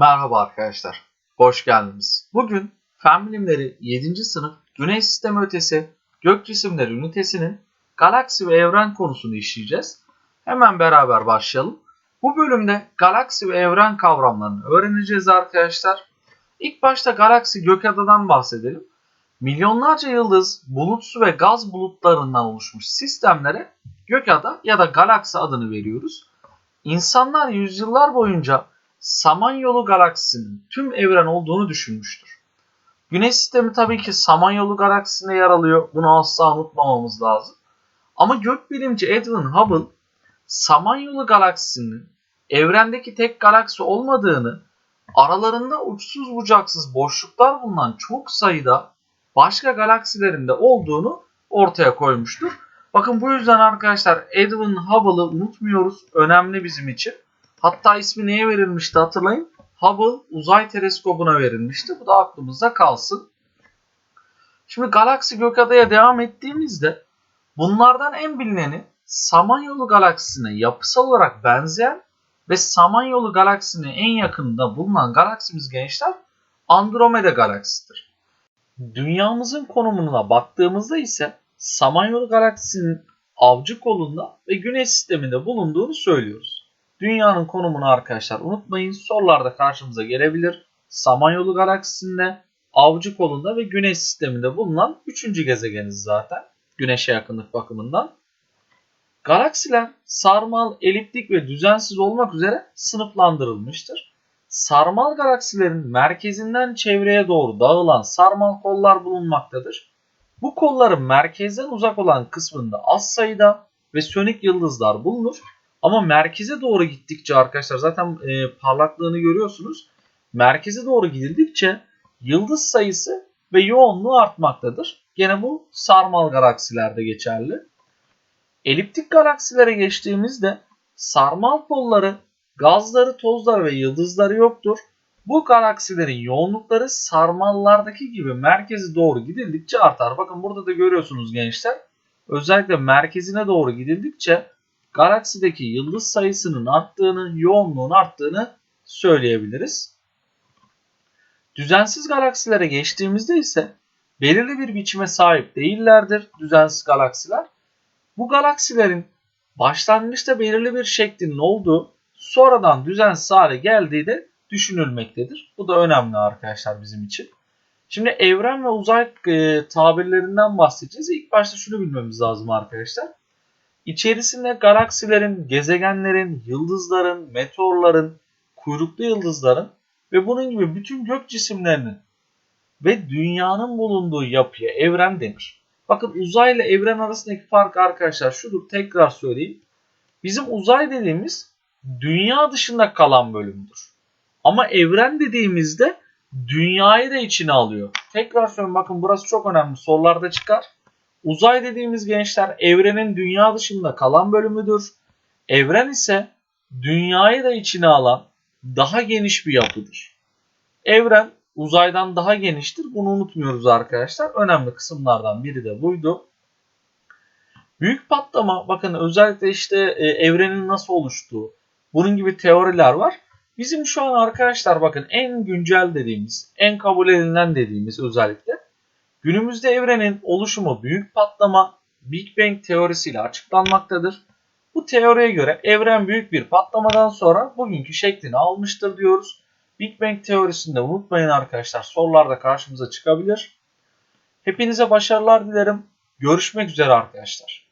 Merhaba arkadaşlar, hoş geldiniz. Bugün Fen Bilimleri 7. sınıf Güneş Sistemi Ötesi Gök Cisimleri Ünitesi'nin galaksi ve evren konusunu işleyeceğiz. Hemen beraber başlayalım. Bu bölümde galaksi ve evren kavramlarını öğreneceğiz arkadaşlar. İlk başta galaksi gökadadan bahsedelim. Milyonlarca yıldız, bulut su ve gaz bulutlarından oluşmuş sistemlere gökada ya da galaksi adını veriyoruz. İnsanlar yüzyıllar boyunca Samanyolu galaksisinin tüm evren olduğunu düşünmüştür. Güneş sistemi tabii ki Samanyolu galaksisinde yer alıyor. Bunu asla unutmamamız lazım. Ama gökbilimci Edwin Hubble Samanyolu galaksisinin evrendeki tek galaksi olmadığını, aralarında uçsuz bucaksız boşluklar bulunan çok sayıda başka galaksilerin de olduğunu ortaya koymuştur. Bakın bu yüzden arkadaşlar Edwin Hubble'ı unutmuyoruz. Önemli bizim için. Hatta ismi neye verilmişti hatırlayın. Hubble uzay teleskobuna verilmişti. Bu da aklımızda kalsın. Şimdi galaksi gökadaya devam ettiğimizde bunlardan en bilineni Samanyolu galaksisine yapısal olarak benzeyen ve Samanyolu galaksisine en yakınında bulunan galaksimiz gençler Andromeda galaksisidir. Dünyamızın konumuna baktığımızda ise Samanyolu galaksisinin avcı kolunda ve Güneş sisteminde bulunduğunu söylüyoruz. Dünyanın konumunu arkadaşlar unutmayın. Sorularda karşımıza gelebilir. Samanyolu galaksisinde, avcı kolunda ve Güneş sisteminde bulunan 3. gezegeniz zaten. Güneşe yakınlık bakımından. Galaksiler sarmal, eliptik ve düzensiz olmak üzere sınıflandırılmıştır. Sarmal galaksilerin merkezinden çevreye doğru dağılan sarmal kollar bulunmaktadır. Bu kolların merkezden uzak olan kısmında az sayıda ve sönük yıldızlar bulunur. Ama merkeze doğru gittikçe arkadaşlar zaten e, parlaklığını görüyorsunuz. Merkeze doğru gidildikçe yıldız sayısı ve yoğunluğu artmaktadır. Gene bu sarmal galaksilerde geçerli. Eliptik galaksilere geçtiğimizde sarmal kolları, gazları, tozları ve yıldızları yoktur. Bu galaksilerin yoğunlukları sarmallardaki gibi merkeze doğru gidildikçe artar. Bakın burada da görüyorsunuz gençler. Özellikle merkezine doğru gidildikçe galaksideki yıldız sayısının arttığını, yoğunluğun arttığını söyleyebiliriz. Düzensiz galaksilere geçtiğimizde ise belirli bir biçime sahip değillerdir düzensiz galaksiler. Bu galaksilerin başlangıçta belirli bir şeklinin olduğu, sonradan düzensiz hale geldiği de düşünülmektedir. Bu da önemli arkadaşlar bizim için. Şimdi evren ve uzay e, tabirlerinden bahsedeceğiz. İlk başta şunu bilmemiz lazım arkadaşlar. İçerisinde galaksilerin, gezegenlerin, yıldızların, meteorların, kuyruklu yıldızların ve bunun gibi bütün gök cisimlerinin ve dünyanın bulunduğu yapıya evren denir. Bakın uzay ile evren arasındaki fark arkadaşlar şudur tekrar söyleyeyim. Bizim uzay dediğimiz dünya dışında kalan bölümdür. Ama evren dediğimizde dünyayı da içine alıyor. Tekrar söylüyorum bakın burası çok önemli sorularda çıkar. Uzay dediğimiz gençler evrenin dünya dışında kalan bölümüdür. Evren ise dünyayı da içine alan daha geniş bir yapıdır. Evren uzaydan daha geniştir. Bunu unutmuyoruz arkadaşlar. Önemli kısımlardan biri de buydu. Büyük patlama bakın özellikle işte e, evrenin nasıl oluştuğu bunun gibi teoriler var. Bizim şu an arkadaşlar bakın en güncel dediğimiz, en kabul edilen dediğimiz özellikle günümüzde evrenin oluşumu büyük patlama Big Bang teorisiyle açıklanmaktadır. Bu teoriye göre evren büyük bir patlamadan sonra bugünkü şeklini almıştır diyoruz. Big Bang teorisinde unutmayın arkadaşlar sorularda karşımıza çıkabilir. Hepinize başarılar dilerim. Görüşmek üzere arkadaşlar.